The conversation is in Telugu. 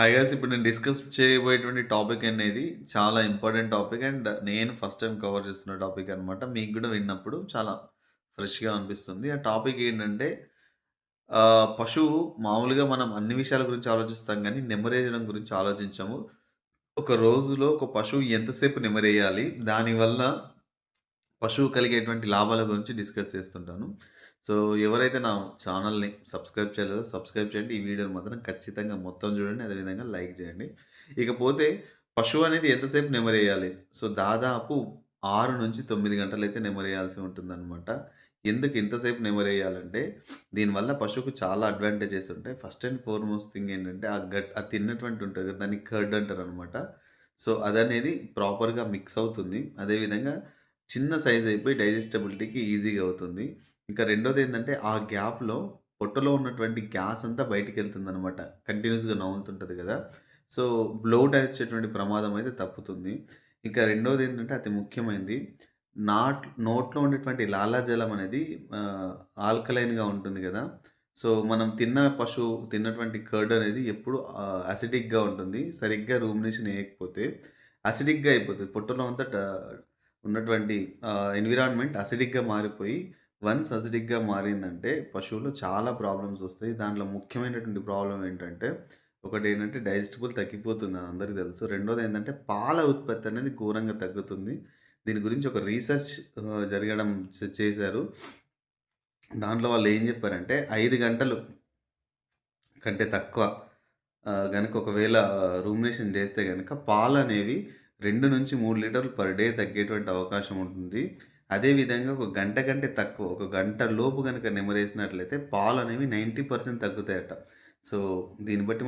హాయ్ ఇప్పుడు నేను డిస్కస్ చేయబోయేటువంటి టాపిక్ అనేది చాలా ఇంపార్టెంట్ టాపిక్ అండ్ నేను ఫస్ట్ టైం కవర్ చేస్తున్న టాపిక్ అనమాట మీకు కూడా విన్నప్పుడు చాలా ఫ్రెష్గా అనిపిస్తుంది. ఆ టాపిక్ ఏంటంటే పశువు మామూలుగా మనం అన్ని విషయాల గురించి ఆలోచిస్తాం కానీ నెమరేయడం గురించి ఆలోచించాము. ఒక రోజులో ఒక పశువు ఎంతసేపు నెమరేయాలి? దానివల్ల పశువు కలిగేటువంటి లాభాల గురించి డిస్కస్ చేస్తుంటాను. సో ఎవరైతే నా ఛానల్ని సబ్స్క్రైబ్ చేయలేదో సబ్స్క్రైబ్ చేయండి. ఈ వీడియోని మాత్రం ఖచ్చితంగా మొత్తం చూడండి. అదేవిధంగా లైక్ చేయండి. ఇకపోతే పశువు అనేది ఎంతసేపు నెమరేయాలి సో దాదాపు ఆరు నుంచి తొమ్మిది గంటలు అయితే నెమరేయాల్సి ఉంటుందన్నమాట. ఎందుకు ఇంతసేపు నెమరేయాలంటే దీనివల్ల పశువుకు చాలా అడ్వాంటేజెస్ ఉంటాయి. ఫస్ట్ అండ్ ఫార్మోస్ట్ థింగ్ ఏంటంటే ఆ గట్ ఆ తిన్నటువంటి ఉంటుంది కదా దాన్ని కర్డ్ అంటారు అనమాట సో అదనేది ప్రాపర్గా మిక్స్ అవుతుంది. అదేవిధంగా చిన్న సైజ్ అయిపోయి డైజెస్టబిలిటీకి ఈజీగా అవుతుంది. ఇంకా రెండోది ఏంటంటే ఆ గ్యాప్లో పొట్టలో ఉన్నటువంటి గ్యాస్ అంతా బయటికి వెళ్తుంది అనమాట కంటిన్యూస్గా నవ్వుతుంటుంది కదా. సో బ్లోట్ వచ్చేటువంటి ప్రమాదం అయితే తప్పుతుంది. ఇంకా రెండోది ఏంటంటే అతి ముఖ్యమైనది నాట్ నోట్లో ఉండేటువంటి లాలాజలం అనేది ఆల్కలైన్గా ఉంటుంది కదా. సో మనం తిన్న పశువు తిన్నటువంటి కర్డ్ అనేది ఎప్పుడు అసిడిక్గా ఉంటుంది. సరిగ్గా రూమినేషన్ వేయకపోతే అసిడిక్గా అయిపోతుంది. పొట్టలో అంతా ఉన్నటువంటి ఎన్విరాన్మెంట్ అసిడిక్గా మారిపోయి వన్స్ అసిడిక్గా మారిందంటే పశువులు చాలా ప్రాబ్లమ్స్ వస్తాయి. దాంట్లో ముఖ్యమైనటువంటి ప్రాబ్లం ఏంటంటే ఒకటి ఏంటంటే డైజెస్టబుల్ తగ్గిపోతుంది అని అందరికీ తెలుసు. రెండోది ఏంటంటే పాల ఉత్పత్తి అనేది ఘోరంగా తగ్గుతుంది. దీని గురించి ఒక రీసెర్చ్ జరగడం చేశారు. దాంట్లో వాళ్ళు ఏం చెప్పారంటే ఐదు గంటలు కంటే తక్కువ కనుక ఒకవేళ రూమినేషన్ చేస్తే కనుక పాలు అనేవి రెండు నుంచి మూడు లీటర్లు పర్ డే తగ్గేటువంటి అవకాశం ఉంటుంది. అదేవిధంగా ఒక గంట కంటే తక్కువ ఒక గంట లోపు కనుక నెమరేసినట్లయితే పాలు అనేవి నైంటీ పర్సెంట్ తగ్గుతాయట. సో దీన్ని బట్టి